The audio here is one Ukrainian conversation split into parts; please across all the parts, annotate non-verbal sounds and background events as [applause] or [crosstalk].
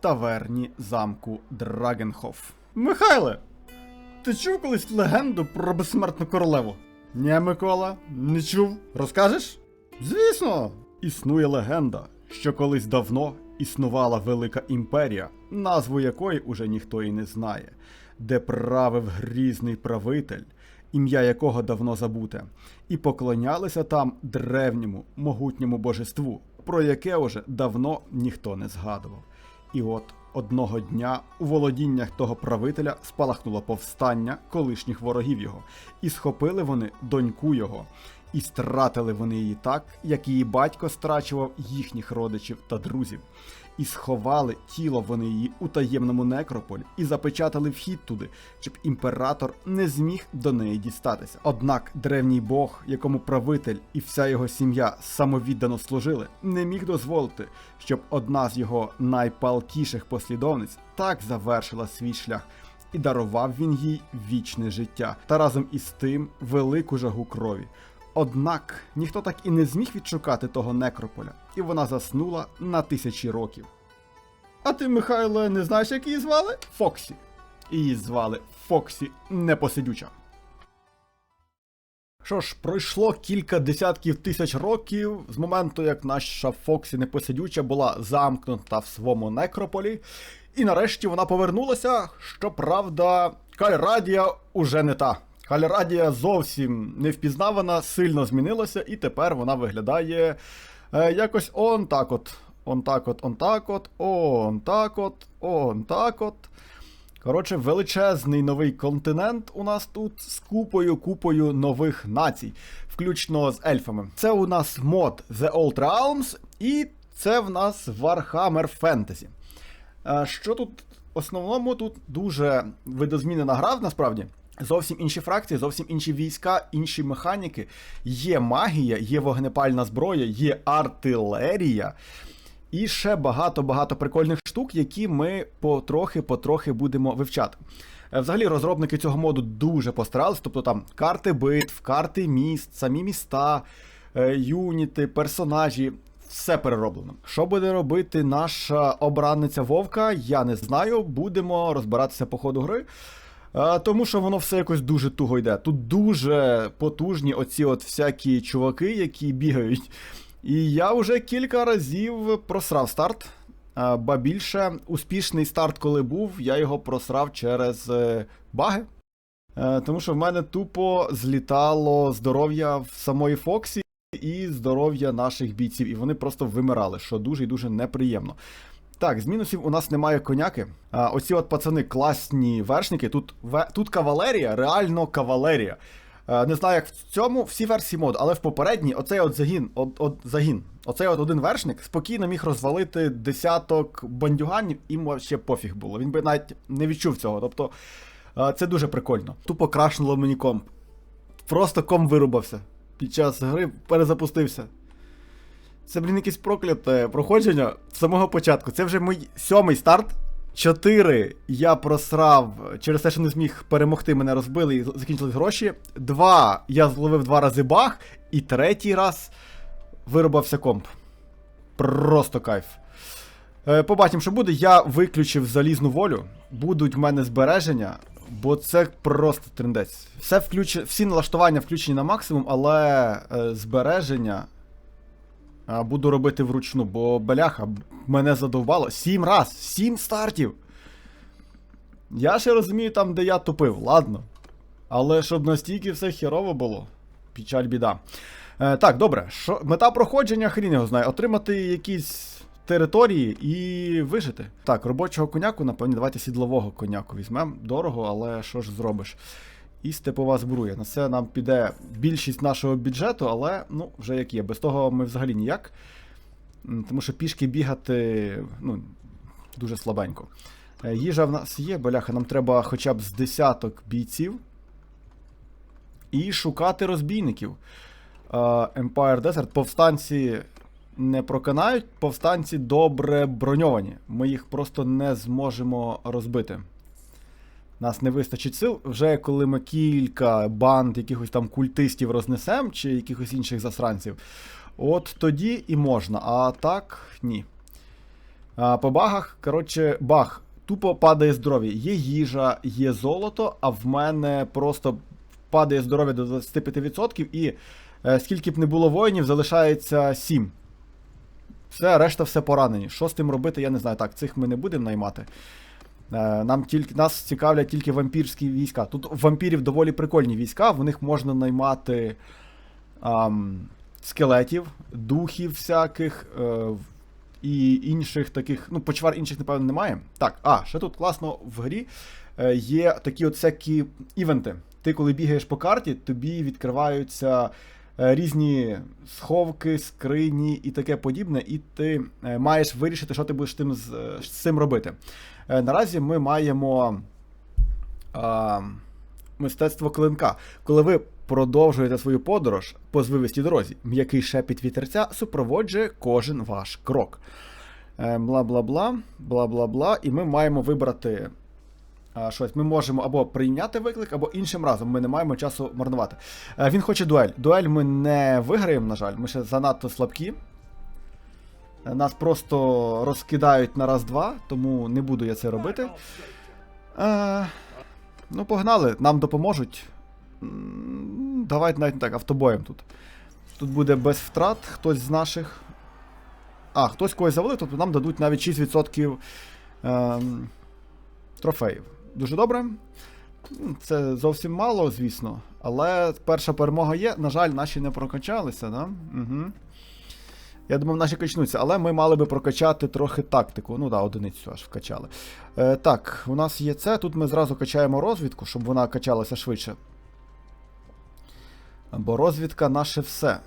таверні замку Драгенхоф. Михайле, ти чув колись легенду про безсмертну королеву? Ні, Микола, не чув. Розкажеш? Звісно, існує легенда, що колись давно існувала велика імперія, назву якої уже ніхто і не знає, де правив грізний правитель, ім'я якого давно забуте, і поклонялися там древньому могутньому божеству, про яке уже давно ніхто не згадував. І от одного дня у володіннях того правителя спалахнуло повстання колишніх ворогів його, і схопили вони доньку його, і стратили вони її так, як її батько страчував їхніх родичів та друзів. І сховали тіло вони її у таємному некрополі і запечатали вхід туди, щоб імператор не зміг до неї дістатися. Однак древній Бог, якому правитель і вся його сім'я самовіддано служили, не міг дозволити, щоб одна з його найпалкіших послідовниць так завершила свій шлях. І дарував він їй вічне життя та разом із тим велику жагу крові. Однак ніхто так і не зміг відшукати того некрополя, і вона заснула на тисячі років. А ти, Михайло, не знаєш, як її звали? Фоксі. Її звали Фоксі Непосидюча. Що ж, пройшло кілька десятків тисяч років з моменту, як наша Фоксі Непосидюча була замкнута в своєму некрополі, і нарешті вона повернулася. Щоправда, Кайрадія уже не та. Кальрадія зовсім не впізнавана, сильно змінилася, і тепер вона виглядає е, якось он так от. Он так от, он так от, он так от, он так от. Коротше, величезний новий континент у нас тут з купою купою нових націй, включно з ельфами. Це у нас мод The Old Realms, і це в нас Warhammer Fantasy. Е, Що тут в основному тут дуже видозмінена гра, насправді. Зовсім інші фракції, зовсім інші війська, інші механіки. Є магія, є вогнепальна зброя, є артилерія. І ще багато-багато прикольних штук, які ми потрохи-потрохи будемо вивчати. Е, Взагалі, розробники цього моду дуже постарались, тобто там карти битв, карти міст, самі міста, е, юніти, персонажі. Все перероблено. Що буде робити наша обранниця Вовка, я не знаю. Будемо розбиратися по ходу гри. Тому що воно все якось дуже туго йде. Тут дуже потужні оці от всякі чуваки, які бігають. І я вже кілька разів просрав старт. Ба більше, успішний старт, коли був, я його просрав через е, баги. Е, тому що в мене тупо злітало здоров'я в самої Фоксі і здоров'я наших бійців, і вони просто вимирали, що дуже і дуже неприємно. Так, з мінусів у нас немає коняки. А, оці от пацани класні вершники. Тут ве- тут кавалерія, реально кавалерія. Е, не знаю, як в цьому всі версії моду, але в попередній оцей от загін, от, от загін, оцей от один вершник спокійно міг розвалити десяток бандюганів, їм ще пофіг було. Він би навіть не відчув цього. Тобто е, це дуже прикольно. Тупо крашнуло мені комп. Просто комп вирубався. Під час гри перезапустився. Це, блін, якесь прокляте проходження з самого початку. Це вже мій сьомий старт. Чотири я просрав через те, що не зміг перемогти, мене розбили і закінчились гроші. Два я зловив два рази баг, і третій раз вирубався комп. Просто кайф. Е, побачимо, що буде. Я виключив залізну волю. Будуть в мене збереження, бо це просто трендець. Все включ... Всі налаштування включені на максимум, але е, збереження буду робити вручну, бо бляха, мене задовбало. Сім раз, сім стартів. Я ще розумію там, де я тупив, ладно. Але щоб настільки все херово було. Печаль біда. Е, так, добре. Що, мета проходження, хрін його знає. Отримати якісь території і вижити. Так, робочого коняку, напевно, давайте сідлового коняку візьмемо. Дорого, але що ж зробиш? І степова збруя. На це нам піде більшість нашого бюджету, але ну, вже як є. Без того ми взагалі ніяк. Тому що пішки бігати ну, дуже слабенько. Е, Їжа в нас є, бляха, нам треба хоча б з десяток бійців. І шукати розбійників. Е, Empire Desert. Повстанці не проканають, повстанці добре броньовані. Ми їх просто не зможемо розбити. Нас не вистачить сил. Вже коли ми кілька банд якихось там культистів рознесемо, чи якихось інших засранців, от тоді і можна. А так, ні. А, по багах, коротше, баг. Тупо падає здоров'я. Є їжа, є золото, а в мене просто падає здоров'я до 25% і е, скільки б не було воїнів, залишається 7. Все, решта все поранені. Що з тим робити, я не знаю. Так, цих ми не будемо наймати. Е, Нам тільки, нас цікавлять тільки вампірські війська. Тут вампірів доволі прикольні війська, в них можна наймати ам, скелетів, духів всяких е, і інших таких. Ну, почвар інших, напевно, немає. Так, а, ще тут класно в грі е, є такі от всякі івенти. Ти, коли бігаєш по карті, тобі відкриваються е, різні сховки, скрині і таке подібне, і ти маєш вирішити, що ти будеш тим з, з цим робити. Е, Наразі ми маємо а, мистецтво клинка. Коли ви продовжуєте свою подорож по звивистій дорозі, м'який шепіт вітерця супроводжує кожен ваш крок. Е, Бла-бла-бла, бла-бла-бла, і ми маємо вибрати а, щось. Ми можемо або прийняти виклик, або іншим разом. Ми не маємо часу марнувати. Е, Він хоче дуель. Дуель ми не виграємо, на жаль, ми ще занадто слабкі. Е, Нас просто розкидають на раз-два, тому не буду я це робити. Е, ну, погнали, нам допоможуть. Давайте навіть так, автобоєм тут. Тут буде без втрат хтось з наших. А, хтось когось завалив, тобто нам дадуть навіть 6% ем, трофеїв. Дуже добре. Це зовсім мало, звісно. Але перша перемога є. На жаль, наші не прокачалися, да? Угу. Я думав, наші качнуться, але ми мали би прокачати трохи тактику. Ну да, одиницю аж вкачали. Е, так, у нас є це. Тут ми зразу качаємо розвідку, щоб вона качалася швидше. Бо розвідка наше все.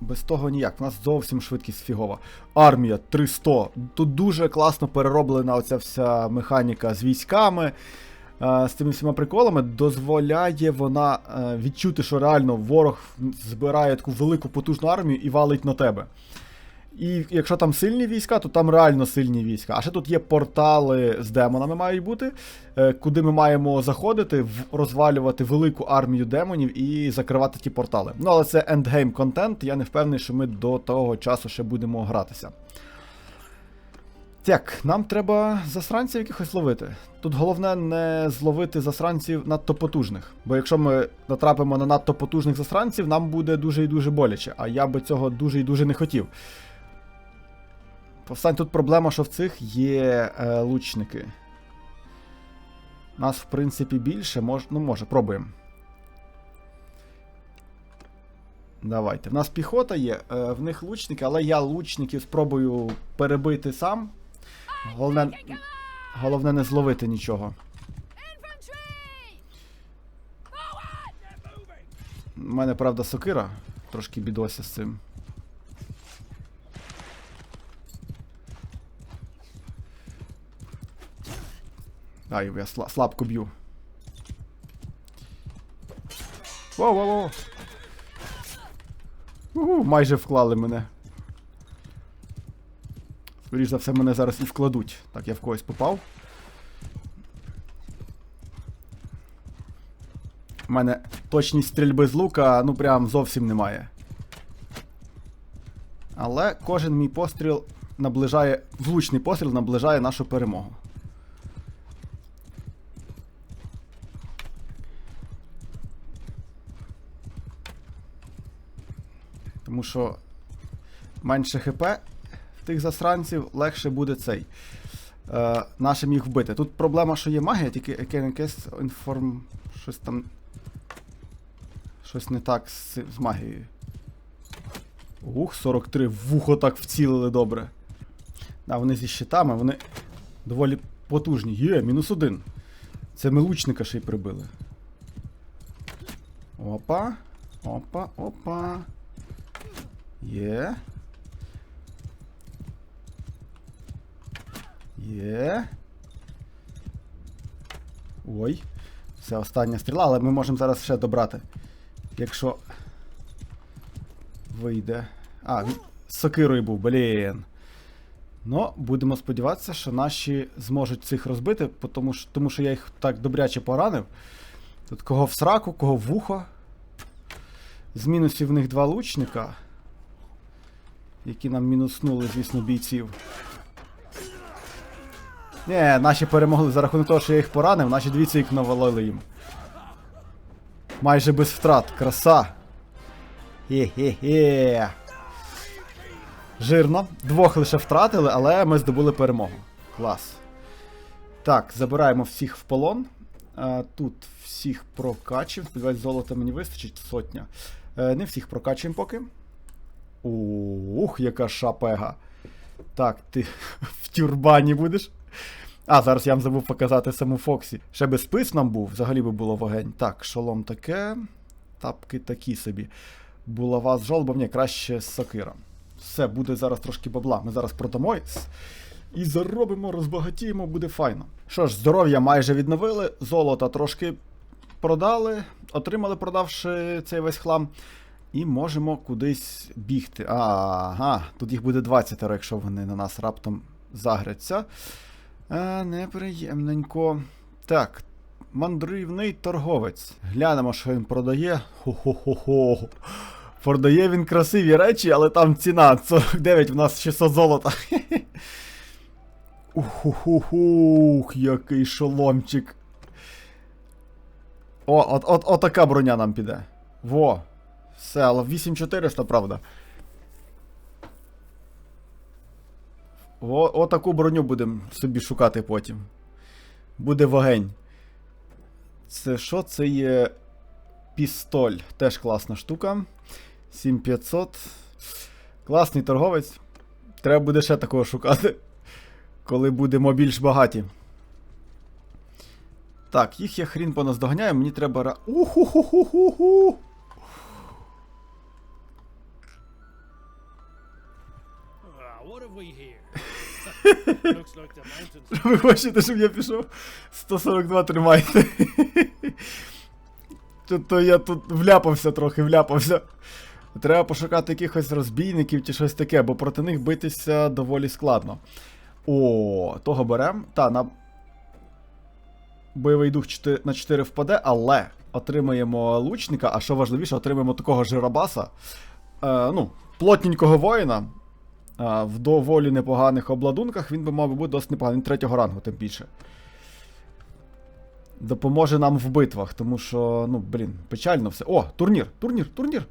Без того ніяк. У нас зовсім швидкість фігова. Армія 300. Тут дуже класно перероблена оця вся механіка з військами. е, З цими всіма приколами дозволяє вона е, відчути, що реально ворог збирає таку велику потужну армію і валить на тебе. І якщо там сильні війська, то там реально сильні війська. А ще тут є портали з демонами мають бути, е, куди ми маємо заходити, розвалювати велику армію демонів і закривати ті портали. Ну, але це ендгейм контент, я не впевнений, що ми до того часу ще будемо гратися. Так, нам треба засранців якихось ловити. Тут головне не зловити засранців надто потужних. Бо якщо ми натрапимо на надто потужних засранців, нам буде дуже і дуже боляче. А я би цього дуже і дуже не хотів. Повстань, тут проблема, що в цих є е, лучники. Нас, в принципі, більше. Мож... Ну, може, пробуємо. Давайте. В нас піхота є, е, в них лучники, але я лучників спробую перебити сам. Головне, головне не зловити нічого. У мене, правда, сокира. Трошки бідося з цим. Ай, я сла- слабко б'ю. Воу-воу-воу. Угу, майже вклали мене. Скоріше за все, мене зараз і вкладуть. Так, я в когось попав. У мене точність стрільби з лука, ну прям зовсім немає. Але кожен мій постріл наближає. Влучний постріл наближає нашу перемогу. Тому що менше ХП тих засранців, легше буде цей. Е, нашим їх вбити. Тут проблема, що є магія, тільки яке інформ. Щось там. Щось не так з, з магією. Ух, 43 вухо так вцілили добре. Да, вони зі щитами, вони доволі потужні. Є, мінус один. Це ми лучника ще й прибили. Опа. Опа, опа. Є. Є. Ой. Це остання стріла, але ми можемо зараз ще добрати. Якщо. Вийде. А, сокирою був, блін. Ну, будемо сподіватися, що наші зможуть цих розбити, тому що, тому що я їх так добряче поранив. Тут кого в сраку, кого в вухо. З мінусів в них два лучника. Які нам мінуснули, звісно, бійців. Ні, наші перемогли за рахунок того, що я їх поранив, наші дивіться, як навалили їм. Майже без втрат. Краса. Хе-хе-хе. Жирно. Двох лише втратили, але ми здобули перемогу. Клас. Так, забираємо всіх в полон. А, тут всіх прокачив. Сподіваюсь, золота мені вистачить сотня. Е, не всіх прокачуємо поки. Ух, яка шапега. Так, ти [laughs] в тюрбані будеш. А, зараз я вам забув показати саму Фоксі. Ще би спис нам був, взагалі би було вогень. Так, шолом таке. Тапки такі собі. Булава з жолобом, ні, краще сокира. Все, буде зараз трошки бабла. Ми зараз продамо і заробимо, розбагатіємо, буде файно. Що ж, здоров'я майже відновили, золота трошки продали, отримали, продавши цей весь хлам. І можемо кудись бігти. Ага, тут їх буде 20, якщо вони на нас раптом загряться. А, неприємненько. Так, мандрівний торговець. Глянемо, що він продає. Хо-хо-хо-хо. Продає він красиві речі, але там ціна 49, в нас 600 золота. [laughs] Ух, який шоломчик. О, от, от, от така броня нам піде. Во. Все, але 8400, правда. О, отаку броню будемо собі шукати потім. Буде вогень. Це що? Це є пістоль. Теж класна штука. 7500. Класний торговець. Треба буде ще такого шукати. Коли будемо більш багаті. Так, їх я хрін поназдоганяю, мені треба. ра- Уху-ху-ху-ху-ху! Ви хочете, щоб я пішов? 142 тримайте. То, я тут вляпався трохи, вляпався. Треба пошукати якихось розбійників чи щось таке, бо проти них битися доволі складно. О, того берем. Та, на. Бойовий дух 4, на 4 впаде, але отримаємо лучника, а що важливіше, отримаємо такого жиробаса. Е, ну, плотненького воїна. В доволі непоганих обладунках він би мав би бути досить непоганий. Він третього рангу, тим більше. Допоможе нам в битвах, тому що, ну, блін, печально все. О, турнір, турнір, турнір.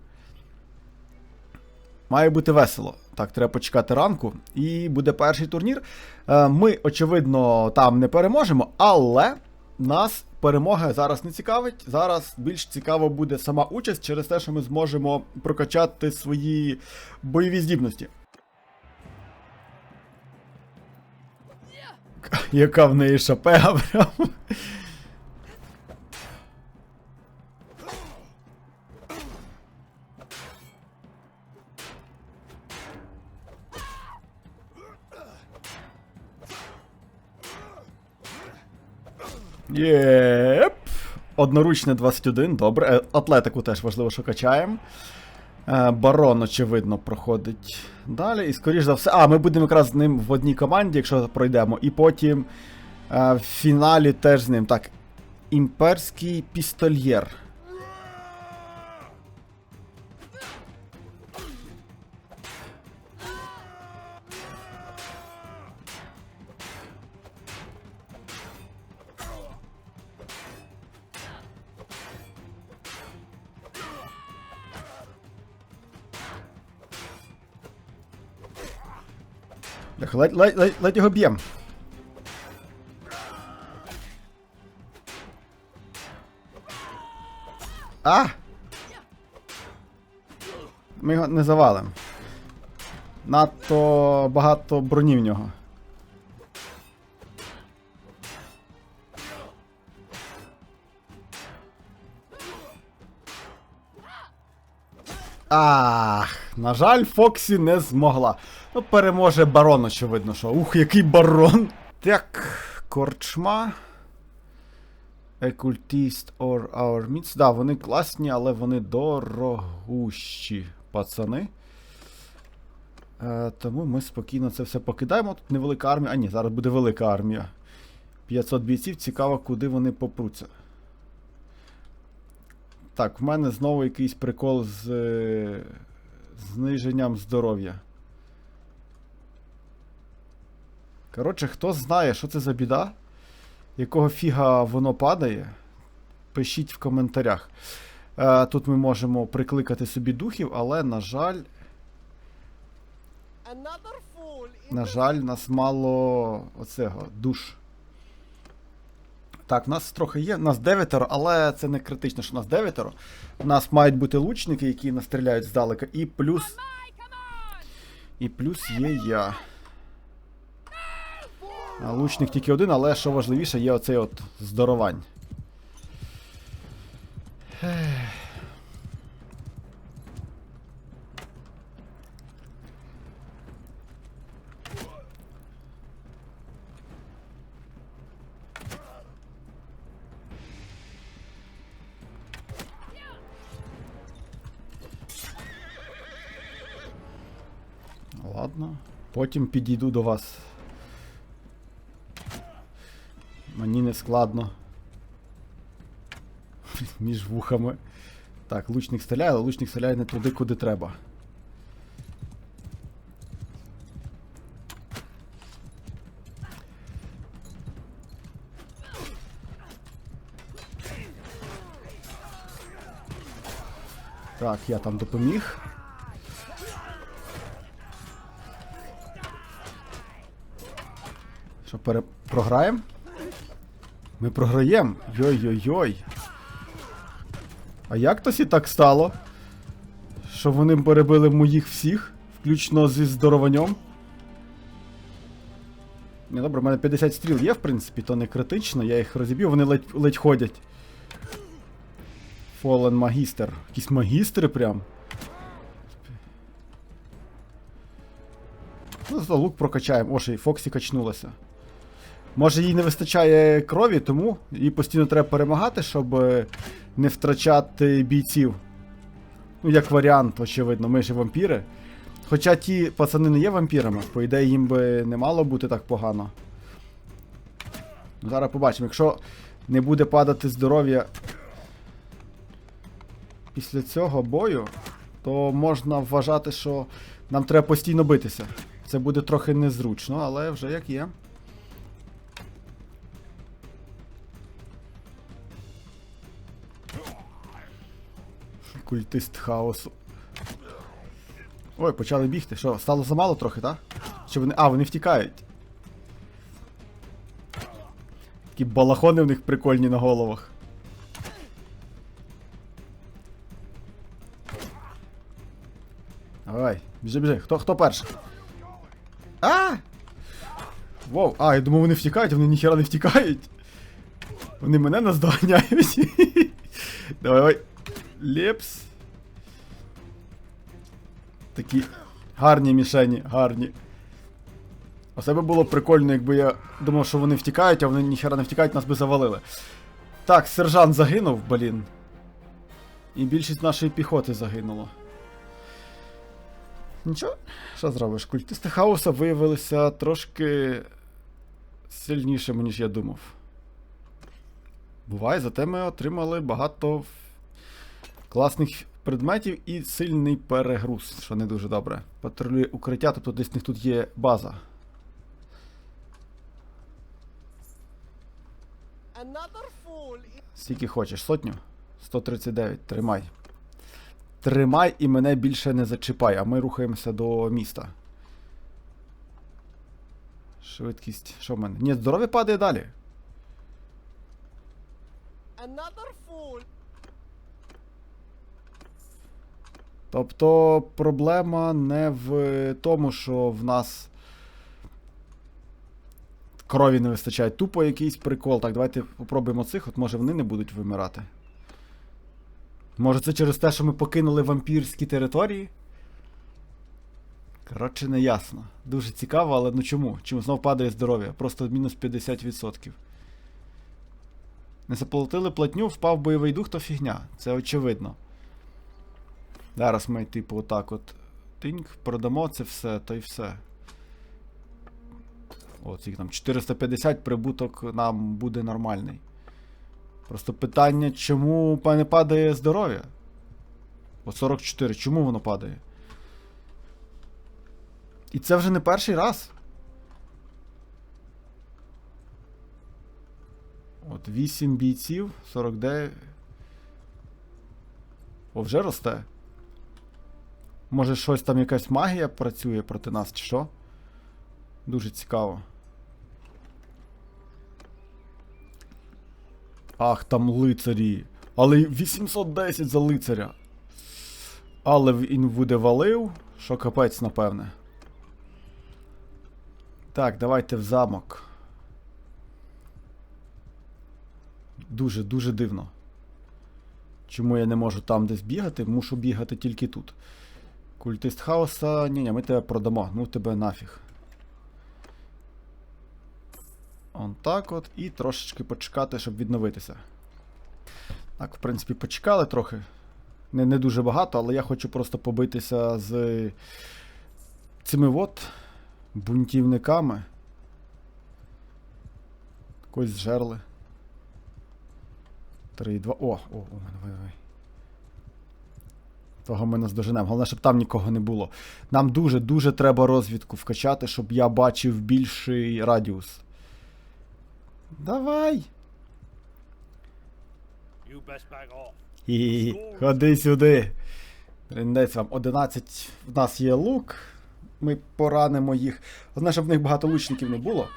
Має бути весело. Так, треба почекати ранку. І буде перший турнір. Е, Ми, очевидно, там не переможемо, але нас перемога зараз не цікавить. Зараз більш цікаво буде сама участь через те, що ми зможемо прокачати свої бойові здібності. [laughs] Яка в неї шапега прям. Єп. Одноручне 21, добре. Е, Атлетику теж важливо, що качаємо. Е, Барон, очевидно, проходить далі. І скоріш за все. А, ми будемо якраз з ним в одній команді, якщо пройдемо. І потім е, в фіналі теж з ним. Так. Імперський пістольєр. Ледь, ледь, ледь, ледь, ледь його б'єм. А! Ми його не завалимо. Надто багато броні в нього. Ах, на жаль, Фоксі не змогла. Ну, переможе барон, очевидно, що. Ух, який барон. Так, корчма. Екультіст or our meats. Да, вони класні, але вони дорогущі, пацани. Е, тому ми спокійно це все покидаємо. Тут невелика армія. А ні, зараз буде велика армія. 500 бійців, цікаво, куди вони попруться. Так, в мене знову якийсь прикол з е, зниженням здоров'я. Коротше, хто знає, що це за біда, якого фіга воно падає, пишіть в коментарях. Е, тут ми можемо прикликати собі духів, але, на жаль, на жаль, нас мало оцього душ. Так, в нас трохи є, нас дев'ятеро, але це не критично, що нас дев'ятеро. У нас мають бути лучники, які настріляють здалека, і плюс. І плюс є я. А лучник тільки один, але що важливіше, є оцей от здоровань. Потім підійду до вас. Мені не складно. [laughs] Між вухами. Так, лучник стріляє, але лучник стріляє не туди, куди треба. Так, я там допоміг. Що, пере... програємо? Ми програємо. Йой-йой-йой. А як то сі так стало? Що вони перебили моїх всіх, включно зі здорованням? Не, добре, в мене 50 стріл є, в принципі, то не критично, я їх розіб'ю, вони ледь, ледь ходять. Fallen магістр. Якісь магістри прям. Ну, зато лук прокачаємо. О, ще й Фоксі качнулася. Може їй не вистачає крові, тому їй постійно треба перемагати, щоб е, не втрачати бійців. Ну, як варіант, очевидно, ми ж вампіри. Хоча ті пацани не є вампірами, по ідеї їм би не мало бути так погано. Зараз побачимо, якщо не буде падати здоров'я після цього бою, то можна вважати, що нам треба постійно битися. Це буде трохи незручно, але вже як є. Культист хаосу. Ой, почали бігти. Що, стало замало трохи, так? Чи вони. А, вони втікають. Такі балахони в них прикольні на головах. Давай, біжи, біжи. Хто, хто перший? А! Воу, а, я думав, вони втікають, вони ніхера не втікають. Вони мене наздоганяють. [laughs] Давай, давай. Лепс. Такі гарні мішені, гарні. А себе було прикольно, якби я думав, що вони втікають, а вони ніхера не втікають, нас би завалили. Так, сержант загинув, блін. І більшість нашої піхоти загинуло. Нічого, що зробиш? Культисти хаоса виявилися трошки сильнішими, ніж я думав. Буває, зате ми отримали багато класних предметів і сильний перегруз, що не дуже добре. Патрулює укриття, тобто десь в них тут є база. Скільки хочеш, сотню? 139, тримай. Тримай і мене більше не зачіпай, а ми рухаємося до міста. Швидкість. Що в мене? Ні, здоров'я падає далі. another fool Тобто проблема не в тому, що в нас крові не вистачає. Тупо якийсь прикол. Так, давайте попробуємо цих, от може вони не будуть вимирати. Може це через те, що ми покинули вампірські території? Коротше, не ясно. Дуже цікаво, але ну чому? Чому знов падає здоров'я? Просто мінус 50%. Не заплатили платню, впав бойовий дух, то фігня. Це очевидно. Зараз ми, типу, отак от. Тиньк, продамо це все, то й все. О, скільки там 450 прибуток нам буде нормальний. Просто питання, чому не падає здоров'я? О, 44, чому воно падає? І це вже не перший раз. От 8 бійців, 49. О, вже росте. Може, щось там якась магія працює проти нас, чи що? Дуже цікаво. Ах, там лицарі. Але 810 за лицаря. Але він буде валив, що капець, напевне. Так, давайте в замок. Дуже, дуже дивно. Чому я не можу там десь бігати? Мушу бігати тільки тут. Культист хаоса. Ні, ні, ми тебе продамо. Ну тебе нафіг. Он так от. І трошечки почекати, щоб відновитися. Так, в принципі, почекали трохи. Не, не дуже багато, але я хочу просто побитися з цими от бунтівниками. Когось зжерли. 3, 2. О, о, о, давай, давай. Того ми наздоженемо. Головне, щоб там нікого не було. Нам дуже-дуже треба розвідку вкачати, щоб я бачив більший радіус. Давай! І ходи сюди. Трендець вам 11. В нас є лук. Ми поранимо їх. Головне, щоб в них багато лучників не було.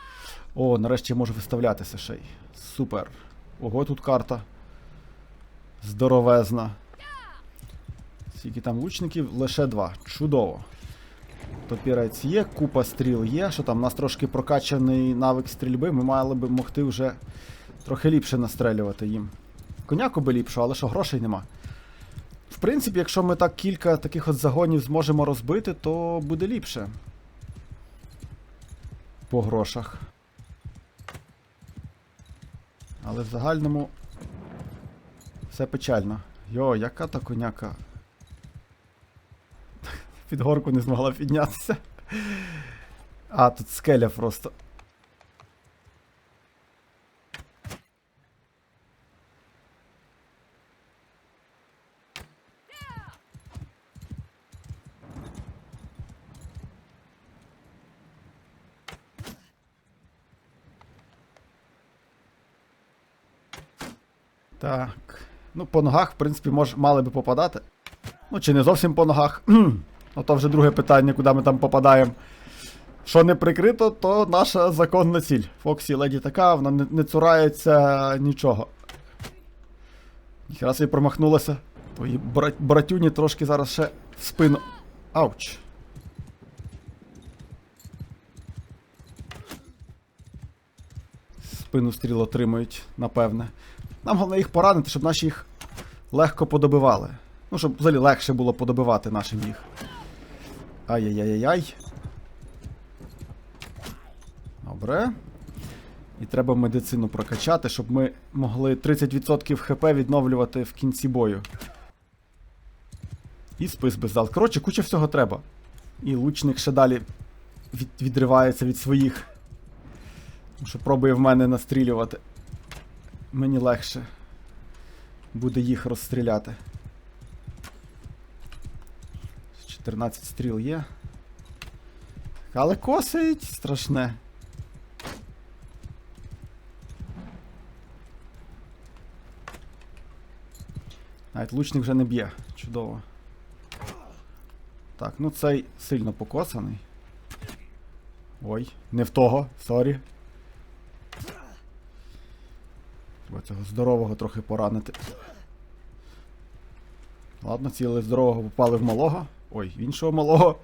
О, нарешті я можу виставлятися ще й. Супер. Ого, тут карта. Здоровезна. Скільки там лучників? Лише два. Чудово. Топірець є, купа стріл є. Що там? У нас трошки прокачаний навик стрільби. Ми мали би могти вже трохи ліпше настрелювати їм. Коняку би ліпше, але що грошей нема. В принципі, якщо ми так кілька таких от загонів зможемо розбити, то буде ліпше. По грошах. Але в загальному все печально. Йо, яка та коняка. Під горку не змогла піднятися. А, тут скеля просто. Так. Ну, по ногах, в принципі, мож, мали би попадати. Ну, чи не зовсім по ногах. [clears throat] ну, то вже друге питання, куди ми там попадаємо. Що не прикрито, то наша законна ціль. Фоксі леді така, вона не, не цурається нічого. Ніхера собі промахнулася. Твої бра- братюні трошки зараз ще в спину. Ауч. Спину стріл отримують, напевне. Нам головне їх поранити, щоб наші їх легко подобивали. Ну, щоб взагалі легше було подобивати нашим їх. Ай-яй-яй-яй. Добре. І треба медицину прокачати, щоб ми могли 30% хп відновлювати в кінці бою. І спис без зал. Коротше, куча всього треба. І лучник ще далі від, відривається від своїх. Тому що пробує в мене настрілювати. Мені легше буде їх розстріляти. 14 стріл є. Але косить страшне. Навіть лучник вже не б'є. Чудово. Так, ну цей сильно покосаний. Ой, не в того, сорі. Треба цього здорового трохи поранити. Ладно, ціле здорового попали в малого. Ой, в іншого малого.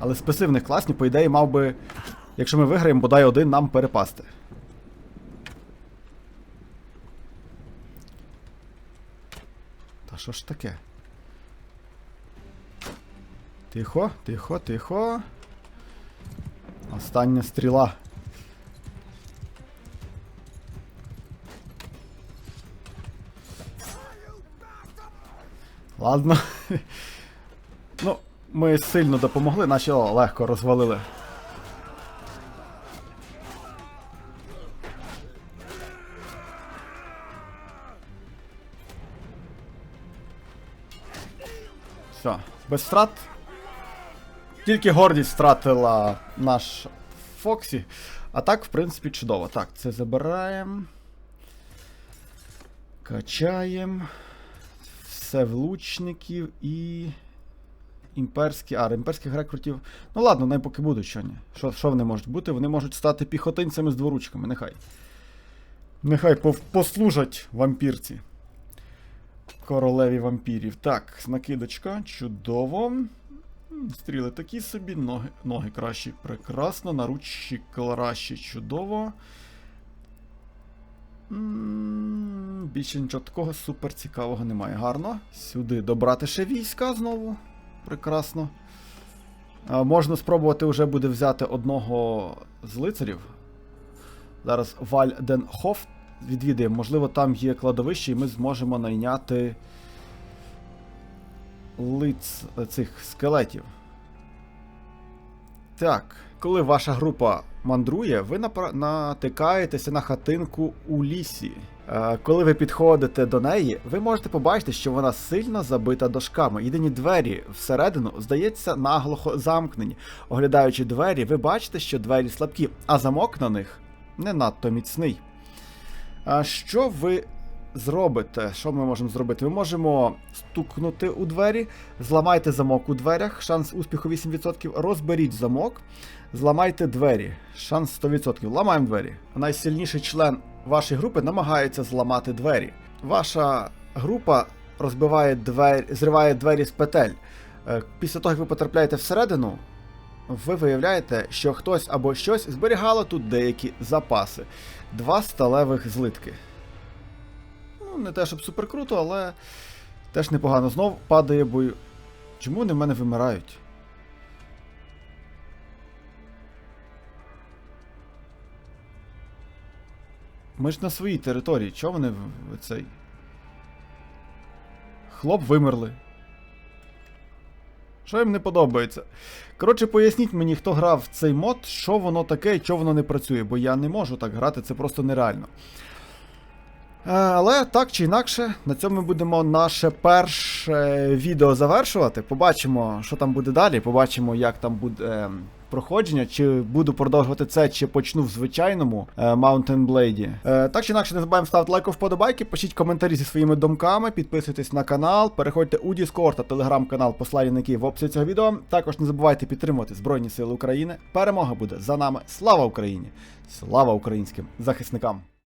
Але списи в них класні, по ідеї, мав би, якщо ми виграємо, бодай один нам перепасти. Та що ж таке? Тихо, тихо, тихо. Остання стріла. Ладно. ну, ми сильно допомогли, о, легко розвалили. Все, без втрат. Тільки гордість втратила наш Фоксі. А так, в принципі, чудово. Так, це забираємо. Качаємо. Все в лучників і. Імперські. А, імперських рекрутів. Ну ладно, най поки будуть що ні. Що, що вони можуть бути? Вони можуть стати піхотинцями з дворучками, нехай. Нехай послужать вампірці. Королеві вампірів. Так, накидочка, чудово. Стріли такі собі, ноги, ноги кращі, прекрасно, наручі кращі, чудово. Більше нічого такого супер цікавого немає. Гарно. Сюди добрати ще війська знову. Прекрасно. А, можна спробувати вже буде взяти одного з лицарів. Зараз Вальденхоф відвідаємо. Можливо, там є кладовище, і ми зможемо найняти лиць цих скелетів. Так, коли ваша група мандрує, ви натикаєтеся на хатинку у лісі. Е, коли ви підходите до неї, ви можете побачити, що вона сильно забита дошками. Єдині двері всередину, здається, наглухо замкнені. Оглядаючи двері, ви бачите, що двері слабкі, а замок на них не надто міцний. Що ви зробите? Що ми можемо зробити? Ми можемо стукнути у двері, зламайте замок у дверях, шанс успіху 8%, розберіть замок, зламайте двері, шанс 100%. Ламаємо двері. Найсильніший член вашої групи намагається зламати двері. Ваша група розбиває двері, зриває двері з петель. Е, Після того, як ви потрапляєте всередину, ви виявляєте, що хтось або щось зберігало тут деякі запаси. Два сталевих злитки. Ну, не те, щоб супер круто, але теж непогано. Знов падає бою. Чому вони в мене вимирають? Ми ж на своїй території. Чого вони в, цей. Хлоп вимерли. Що їм не подобається? Коротше, поясніть мені, хто грав в цей мод, що воно таке і чого воно не працює, бо я не можу так грати, це просто нереально. Е, Але так чи інакше, на цьому ми будемо наше перше відео завершувати. Побачимо, що там буде далі. Побачимо, як там буде е, проходження, чи буду продовжувати це, чи почну в звичайному е, Mountain Blade. Е, так чи інакше, не забуваємо ставити лайк вподобайки, пишіть коментарі зі своїми думками, підписуйтесь на канал, переходьте у Discord та телеграм-канал, послання на який в описі цього відео. Також не забувайте підтримувати Збройні Сили України. Перемога буде за нами. Слава Україні! Слава українським захисникам!